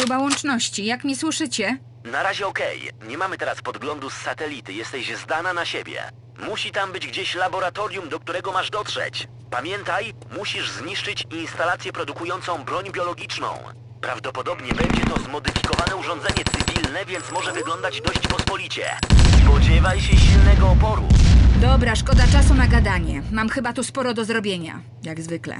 Próba łączności. Jak mnie słyszycie? Na razie okej. Nie mamy teraz podglądu z satelity. Jesteś zdana na siebie. Musi tam być gdzieś laboratorium, do którego masz dotrzeć. Pamiętaj, musisz zniszczyć instalację produkującą broń biologiczną. Prawdopodobnie będzie to zmodyfikowane urządzenie cywilne, więc może wyglądać dość pospolicie. Spodziewaj się silnego oporu. Dobra, szkoda czasu na gadanie. Mam chyba tu sporo do zrobienia. Jak zwykle.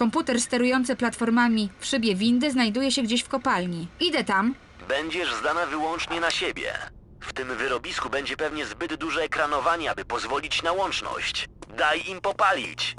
Komputer sterujący platformami w szybie windy znajduje się gdzieś w kopalni. Idę tam. Będziesz zdana wyłącznie na siebie. W tym wyrobisku będzie pewnie zbyt duże ekranowanie, aby pozwolić na łączność. Daj im popalić.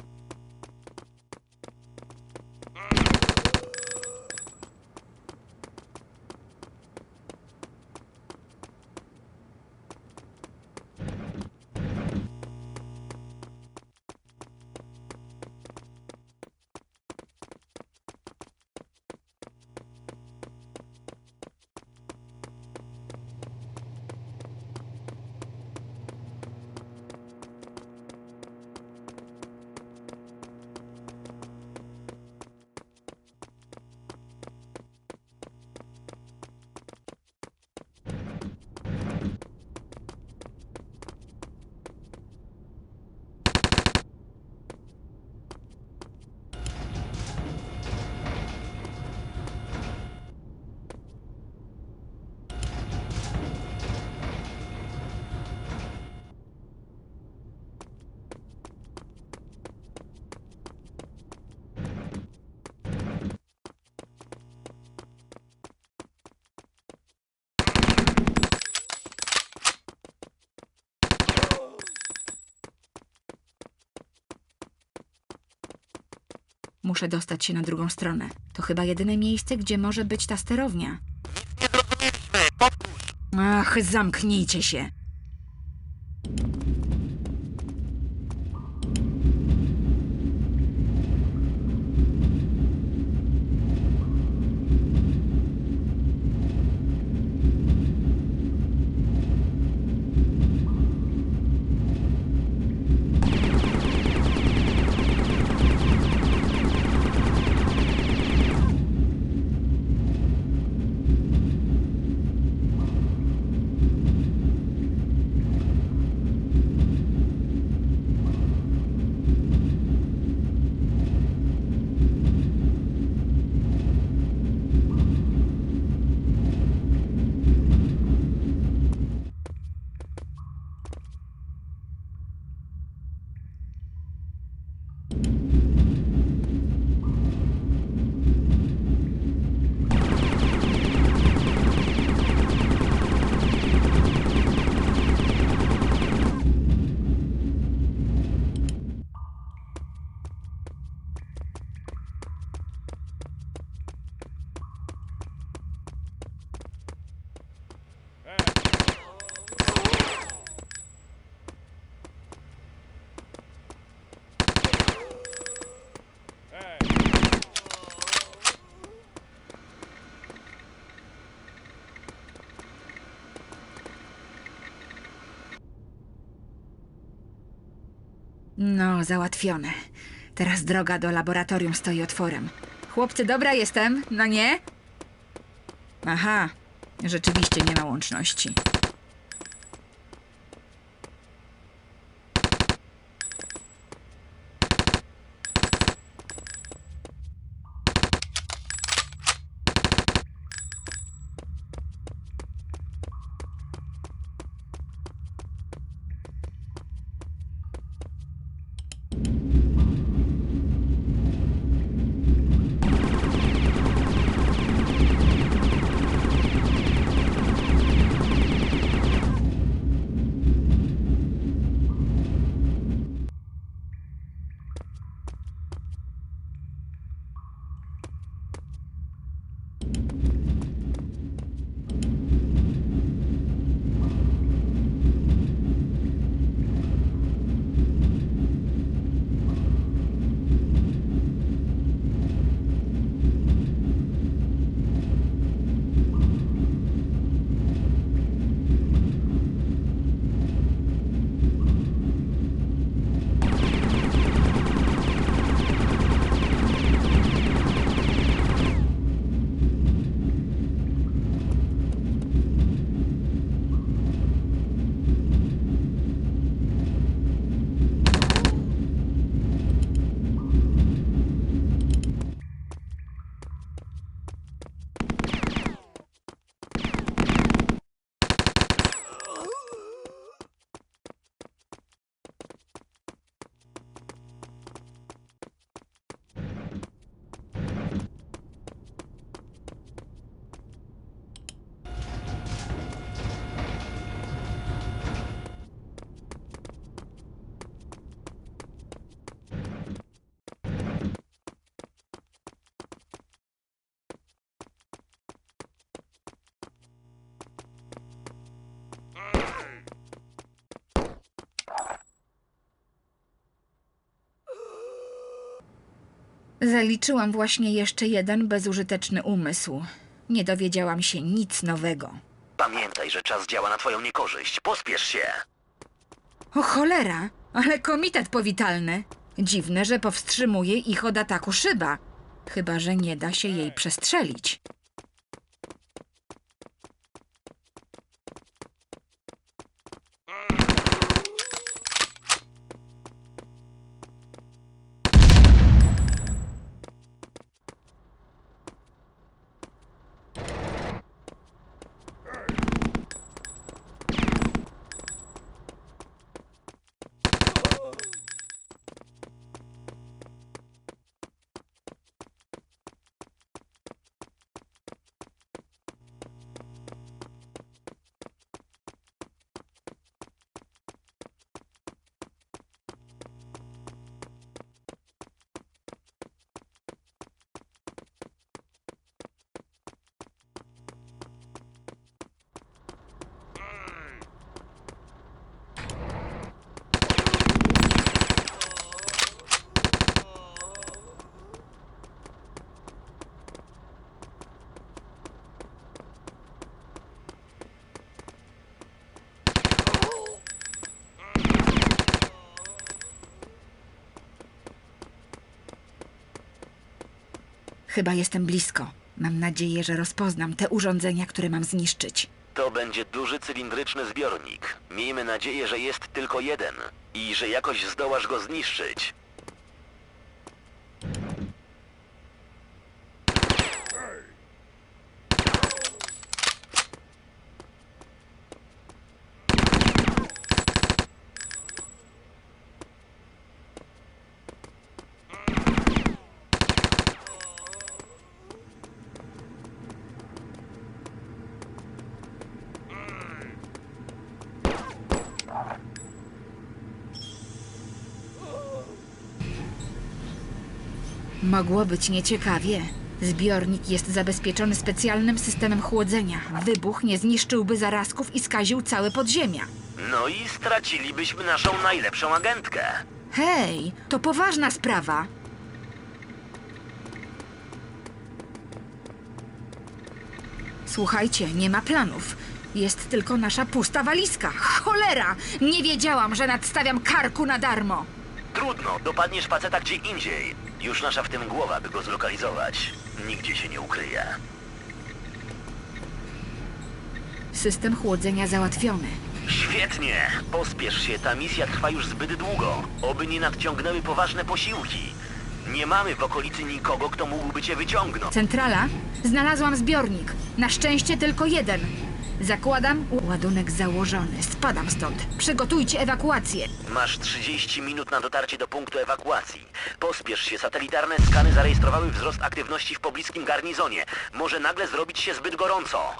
Muszę dostać się na drugą stronę. To chyba jedyne miejsce, gdzie może być ta sterownia. Nie zrozumieliśmy. Powtórz. Ach, zamknijcie się. No, załatwione. Teraz droga do laboratorium stoi otworem. Chłopcy, dobra jestem, no nie? Aha, rzeczywiście nie ma łączności. Zaliczyłam właśnie jeszcze jeden bezużyteczny umysł. Nie dowiedziałam się nic nowego. Pamiętaj, że czas działa na twoją niekorzyść. Pospiesz się. O cholera, ale komitet powitalny. Dziwne, że powstrzymuje ich od ataku szyba. Chyba, że nie da się jej przestrzelić. Chyba jestem blisko. Mam nadzieję, że rozpoznam te urządzenia, które mam zniszczyć. To będzie duży cylindryczny zbiornik. Miejmy nadzieję, że jest tylko jeden i że jakoś zdołasz go zniszczyć. Mogło być nieciekawie. Zbiornik jest zabezpieczony specjalnym systemem chłodzenia. Wybuch nie zniszczyłby zarazków i skaził całe podziemia. No i stracilibyśmy naszą najlepszą agentkę. Hej, to poważna sprawa. Słuchajcie, nie ma planów. Jest tylko nasza pusta walizka. Cholera! Nie wiedziałam, że nadstawiam karku na darmo. Trudno, dopadniesz faceta gdzie indziej. Już nasza w tym głowa, by go zlokalizować. Nigdzie się nie ukryje. System chłodzenia załatwiony. Świetnie! Pospiesz się, ta misja trwa już zbyt długo. Oby nie nadciągnęły poważne posiłki. Nie mamy w okolicy nikogo, kto mógłby cię wyciągnąć. Centrala? Znalazłam zbiornik. Na szczęście tylko jeden. Zakładam ładunek założony. Spadam stąd. Przygotujcie ewakuację. Masz 30 minut na dotarcie do punktu ewakuacji. Pospiesz się, satelitarne skany zarejestrowały wzrost aktywności w pobliskim garnizonie. Może nagle zrobić się zbyt gorąco.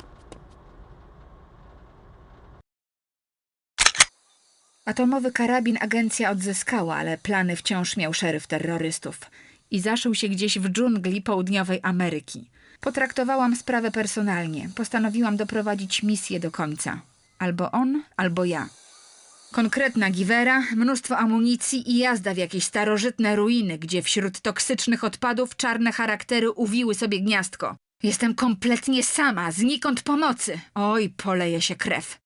Atomowy karabin agencja odzyskała, ale plany wciąż miał szeryf terrorystów. I zaszył się gdzieś w dżungli południowej Ameryki. Potraktowałam sprawę personalnie. Postanowiłam doprowadzić misję do końca. Albo on, albo ja. Konkretna giwera, mnóstwo amunicji i jazda w jakieś starożytne ruiny, gdzie wśród toksycznych odpadów czarne charaktery uwiły sobie gniazdko. Jestem kompletnie sama, znikąd pomocy. Oj, poleje się krew.